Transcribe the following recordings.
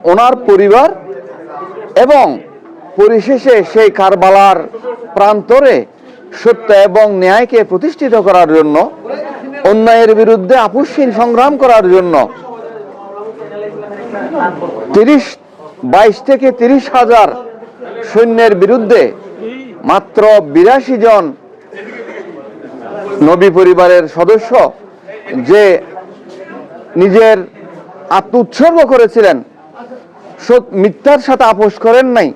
ওনার পরিবার এবং পরিশেষে সেই কারবালার প্রান্তরে সত্য এবং ন্যায়কে প্রতিষ্ঠিত করার জন্য, অন্যায়ের বিরুদ্ধে আপুসীন সংগ্রাম করার জন্য তিরিশ, বাইশ থেকে তিরিশ হাজার সৈন্যের বিরুদ্ধে মাত্র বিরাশি জন নবী পরিবারের সদস্য যে নিজের আত্ম উৎসর্গ করেছিলেন। মিথ্যার সাথে আপোষ করেন নাই।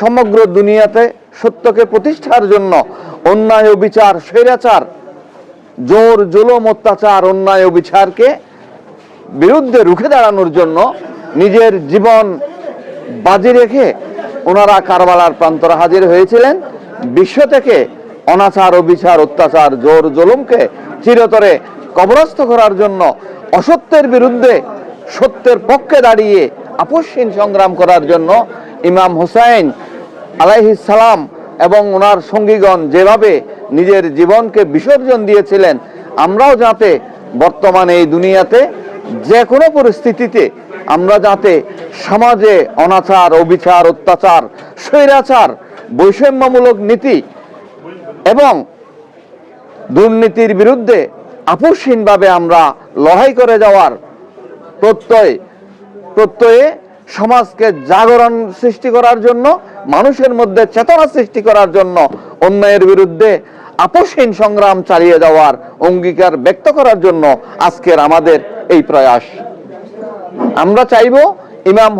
সমগ্র দুনিয়াতে সত্যকে প্রতিষ্ঠার জন্য অন্যায় বিচার, স্বৈরাচার, জোর, জুলুম, অত্যাচার, অন্যায় বিচারকে বিরুদ্ধে রুখে দাঁড়ানোর জন্য নিজের জীবন বাজি রেখে ওনারা কারবালার প্রান্তরে হাজির হয়েছিলেন। বিশ্ব থেকে অনাচার ও বিচার, অত্যাচার, জোর, জুলুমকে চিরতরে কবরস্থ করার জন্য অসত্যের বিরুদ্ধে সত্যের পক্ষে দাঁড়িয়ে আপসহীন সংগ্রাম করার জন্য ইমাম হুসাইন সালাম এবং ওনার সঙ্গীগণ যেভাবে নিজের জীবনকে বিসর্জন দিয়েছিলেন, আমরাও যাতে বর্তমানে এই দুনিয়াতে যে কোনো পরিস্থিতিতে আমরা যাতে সমাজে অনাচার, অবিচার, অত্যাচার, স্বৈরাচার, বৈষম্যমূলক নীতি এবং দুর্নীতির বিরুদ্ধে আপোষহীনভাবে আমরা লড়াই করে যাওয়ার প্রত্যয় প্রত্যয়ে সমাজকে জাগরণ সৃষ্টি করার জন্য, মানুষের মধ্যে চেতনা সৃষ্টি করার জন্য অন্যায়ের বিরুদ্ধে আপোষহীন সংগ্রাম চালিয়ে যাওয়ার অঙ্গীকার ব্যক্ত করার জন্য আজকের আমাদের এই প্রয়াস। আমরা চাইব ইমাম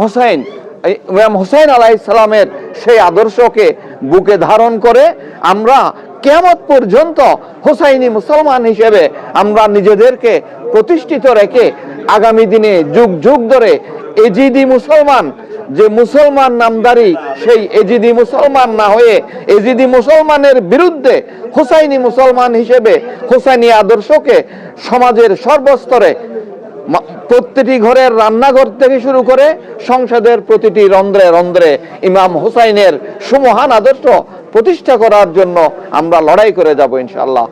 এই ইমাম হোসেন আলাইহিস সালামের সেই আদর্শকে বুকে ধারণ করে আমরা কেমত পর্যন্ত হোসাইনি মুসলমান হিসেবে আমরা নিজেদেরকে প্রতিষ্ঠিত রেখে আগামী দিনে যুগ যুগ ধরে এজিদি মুসলমান, যে মুসলমান নামদারি, সেই এজিদি মুসলমান না হয়ে এজিদি মুসলমানের বিরুদ্ধে হোসাইনি মুসলমান হিসেবে হোসাইনি আদর্শকে সমাজের সর্বস্তরে প্রত্যেকটি ঘরের রান্নাঘর থেকে শুরু করে সংসদের প্রতিটি রন্ধ্রে রন্ধ্রে ইমাম হুসাইনের সুমহান আদর্শ প্রতিষ্ঠা করার জন্য আমরা লড়াই করে যাব ইনশাল্লাহ